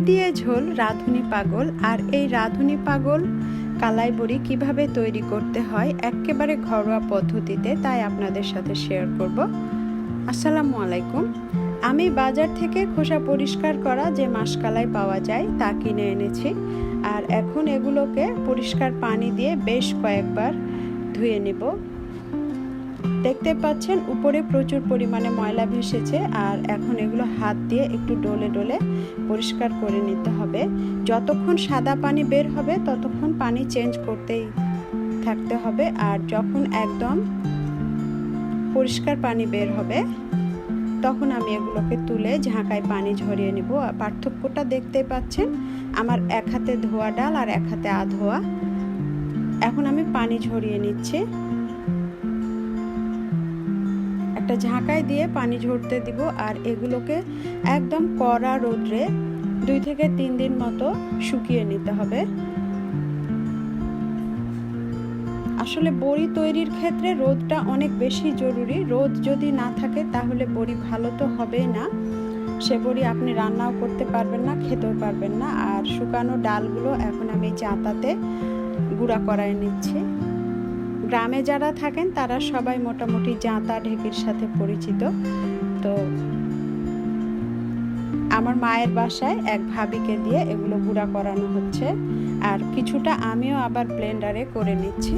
দিয়ে ঝোল, রাঁধুনি পাগল। আর এই রাঁধুনি পাগল কালাই বড়ি কীভাবে তৈরি করতে হয়, একেবারে ঘরোয়া পদ্ধতিতে তাই আপনাদের সাথে শেয়ার করব। আসসালামু আলাইকুম। আমি বাজার থেকে খোসা পরিষ্কার করা যে মাসকালাই পাওয়া যায় তা কিনে এনেছি। আর এখন এগুলোকে পরিষ্কার পানি দিয়ে বেশ কয়েকবার ধুয়ে নেব। দেখতে পাচ্ছেন উপরে প্রচুর পরিমাণে ময়লা ভেসেছে আর এখন এগুলো হাত দিয়ে একটু ডলে ডলে পরিষ্কার করে নিতে হবে। যতক্ষণ সাদা পানি বের হবে ততক্ষণ পানি চেঞ্জ করতেই থাকতে হবে আর যখন একদম পরিষ্কার পানি বের হবে তখন আমি এগুলোকে তুলে ঝাঁকায় পানি ঝরিয়ে নেব। পার্থক্যটা দেখতে পাচ্ছেন, আমার এক হাতে ধোয়া ডাল আর এক হাতে আধোয়া। এখন আমি পানি ঝরিয়ে নিচ্ছি। একটা ঝাঁকায় দিয়ে পানি ঝরতে দিব আর এগুলোকে একদম কড়া রোদ্রে দুই থেকে তিন দিন মতো শুকিয়ে নিতে হবে। আসলে বড়ি তৈরির ক্ষেত্রে রোদটা অনেক বেশি জরুরি। রোদ যদি না থাকে তাহলে বড়ি ভালো তো হবেই না। সে বড়ি আপনি রান্নাও করতে পারবেন না, খেতেও পারবেন না। আর শুকানো ডালগুলো এখন আমি চাতাতে গুঁড়া করায় নিচ্ছি। গ্রামে যারা থাকেন, তারা সবাই মোটামুটি জাঁতা ঢেকির সাথে পরিচিত। তো আমার মায়ের বাসায় এক ভাবিকে দিয়ে এগুলো গুঁড়া করানো হচ্ছে। আর কিছুটা আমিও আবার ব্লেন্ডারে করে নিচ্ছি।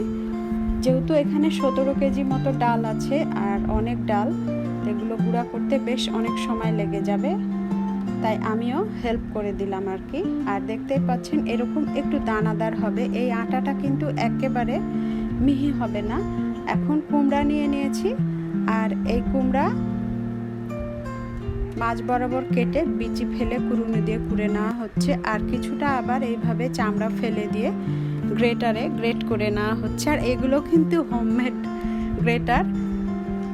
যেহেতু এখানে সতেরো কেজি মতো ডাল আছে আর অনেক ডাল, এগুলো গুঁড়া করতে বেশ অনেক সময় লেগে যাবে। তাই আমিও হেল্প করে দিলাম আর কি। আর দেখতেই পাচ্ছেন, এরকম একটু দানাদার হবে। এই আটাটা কিন্তু একেবারে মিহি হবে না। এখন কুমড়া নিয়ে নিয়েছি আর এই কুমড়া মাছ বরাবর কেটে বিচি ফেলে কুরুনি দিয়ে কুড়ে নেওয়া হচ্ছে আর কিছুটা আবার এইভাবে চামড়া ফেলে দিয়ে গ্রেটারে গ্রেট করে নেওয়া হচ্ছে। আর এগুলো কিন্তু হোমমেড গ্রেটার।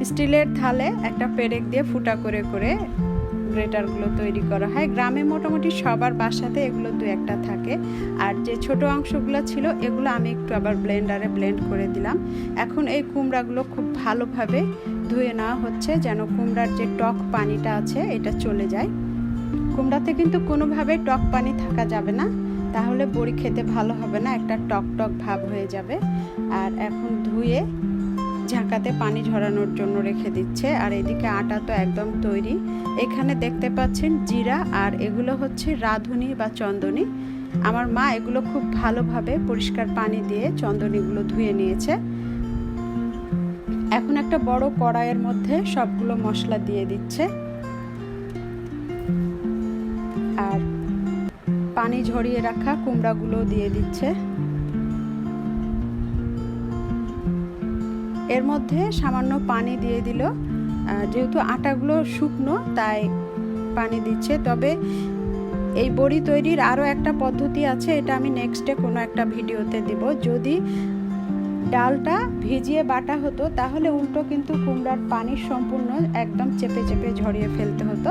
স্টিলের থালে একটা পেরেক দিয়ে ফুটা করে করে গ্রেটারগুলো তৈরি করা হয়। গ্রামে মোটামুটি সবার বাসাতে এগুলো দু একটা থাকে। আর যে ছোট অংশগুলো ছিল, এগুলো আমি একটু আবার ব্লেন্ডারে ব্লেন্ড করে দিলাম। এখন এই কুমড়াগুলো খুব ভালোভাবে ধুয়ে নেওয়া হচ্ছে যেন কুমড়ার যে টক পানিটা আছে, এটা চলে যায়। কুমড়াতে কিন্তু কোনোভাবে টক পানি থাকা যাবে না। তাহলে বড়ি খেতে ভালো হবে না, একটা টক টক ভাব হয়ে যাবে। আর এখন ধুয়ে ঝাঁকাতে পানি ঝরানোর জন্য রেখে দিচ্ছে। আর এদিকে আটা তো একদম তৈরি। এখানে দেখতে পাচ্ছেন জিরা আর এগুলো হচ্ছে রাঁধুনি বা চন্দনী। আমার মা এগুলো খুব ভালোভাবে পরিষ্কার পানি দিয়ে চন্দনীগুলো ধুয়ে নিয়েছে। এখন একটা বড় কড়াইয়ের মধ্যে সবগুলো মশলা দিয়ে দিচ্ছে। আর পানি ঝরিয়ে রাখা কুমড়াগুলো দিয়ে দিচ্ছে। এর মধ্যে সামান্য পানি দিয়ে দিল। যেহেতু আটাগুলো শুকনো, তাই পানি দিচ্ছে। তবে এই বড়ি তৈরির আরও একটা পদ্ধতি আছে, এটা আমি নেক্সটে কোনো একটা ভিডিওতে দিব। যদি ডালটা ভিজিয়ে বাটা হতো, তাহলে উল্টো কিন্তু কুমড়ার পানি সম্পূর্ণ একদম চেপে চেপে ঝরিয়ে ফেলতে হতো।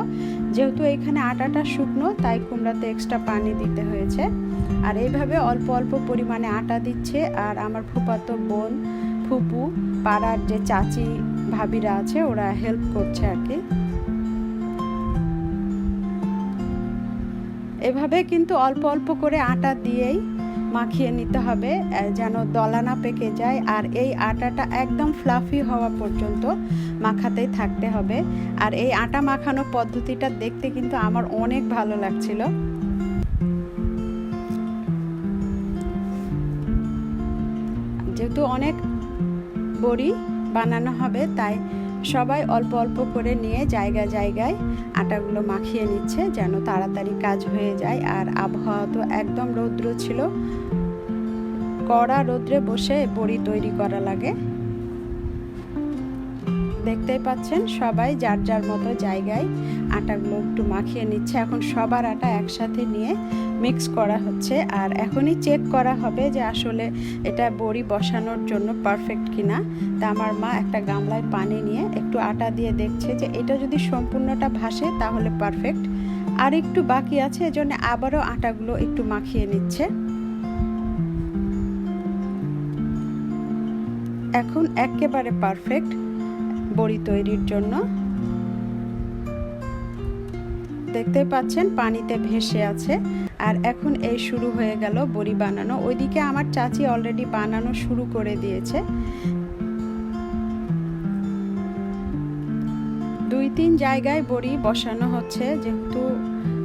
যেহেতু এখানে আটাটা শুকনো, তাই কুমড়াতে এক্সট্রা পানি দিতে হয়েছে। আর এইভাবে অল্প অল্প পরিমাণে আটা দিচ্ছে। আর আমার ফুপাতো বোন ফুপু, পাড়ার যে চাচি ভাবিরা আছে, ওরা হেল্প করছে আর কি। এভাবে কিন্তু অল্প অল্প করে আটা দিয়েই মাখিয়ে নিতে হবে যেন দলা না পেকে যায়। আর এই আটাটা একদম ফ্লাফি হওয়া পর্যন্ত মাখাতেই থাকতে হবে। আর এই আটা মাখানো পদ্ধতিটা দেখতে কিন্তু আমার অনেক ভালো লাগছিল। যেহেতু অনেক বড়ি বানানো হবে, তাই সবাই অল্প অল্প করে নিয়ে জায়গা জায়গায় আটাগুলো মাখিয়ে নিচ্ছে যেন তাড়াতাড়ি কাজ হয়ে যায়। আর আবহাওয়া তো একদম রৌদ্র ছিল। কড়া রৌদ্রে বসে বড়ি তৈরি করা লাগে। দেখতেই পাচ্ছেন সবাই যার যার মতো জায়গায় আটাগুলো একটু মাখিয়ে নিচ্ছে। এখন সবার আটা একসাথে নিয়ে মিক্স করা হচ্ছে। আর এখনই চেক করা হবে যে আসলে এটা বড়ি বসানোর জন্য পারফেক্ট কিনা। তা আমার মা একটা গামলায় পানি নিয়ে একটু আটা দিয়ে দেখছে যে এটা যদি সম্পূর্ণটা ভাসে তাহলে পারফেক্ট আর একটু বাকি আছে, এজন্য আবারও আটাগুলো একটু মাখিয়ে নিচ্ছে। এখন একেবারে পারফেক্ট বড়ি তৈরির জন্য। দেখতে পাচ্ছেন পানিতে ভেসে আছে। আর এখন এই শুরু হয়ে গেল বড়ি বানানো। ওইদিকে আমার চাচি অলরেডি বানানো শুরু করে দিয়েছে। দুই তিন জায়গায় বড়ি বসানো হচ্ছে। যেহেতু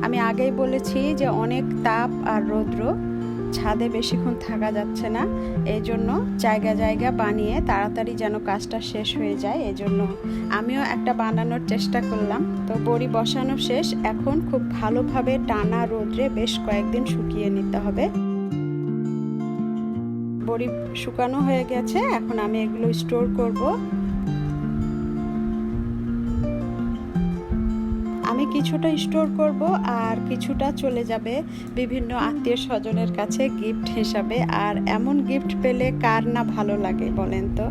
আমি আগেই বলেছি যে অনেক তাপ আর রৌদ্র। ছাদে বেশিক্ষণ থাকা যাচ্ছে না। এই জন্য জায়গা জায়গা বানিয়ে তাড়াতাড়ি যেন কাজটা শেষ হয়ে যায় এই জন্য আমিও একটা বানানোর চেষ্টা করলাম। তো বড়ি বসানো শেষ, এখন খুব ভালোভাবে টানা রোদ্রে বেশ কয়েকদিন শুকিয়ে নিতে হবে। বড়ি শুকানো হয়ে গেছে, এখন আমি এগুলো স্টোর করব। কিছুটা স্টোর করব আর কিছুটা চলে যাবে বিভিন্ন আত্মীয় স্বজনের কাছে গিফট হিসাবে। আর এমন গিফট পেলে কার না ভালো লাগে বলেন তো?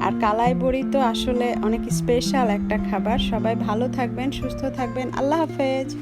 আর কালাই বড়ি তো আসলে অনেক স্পেশাল একটা খাবার। সবাই ভালো থাকবেন, সুস্থ থাকবেন। আল্লাহ হাফেজ।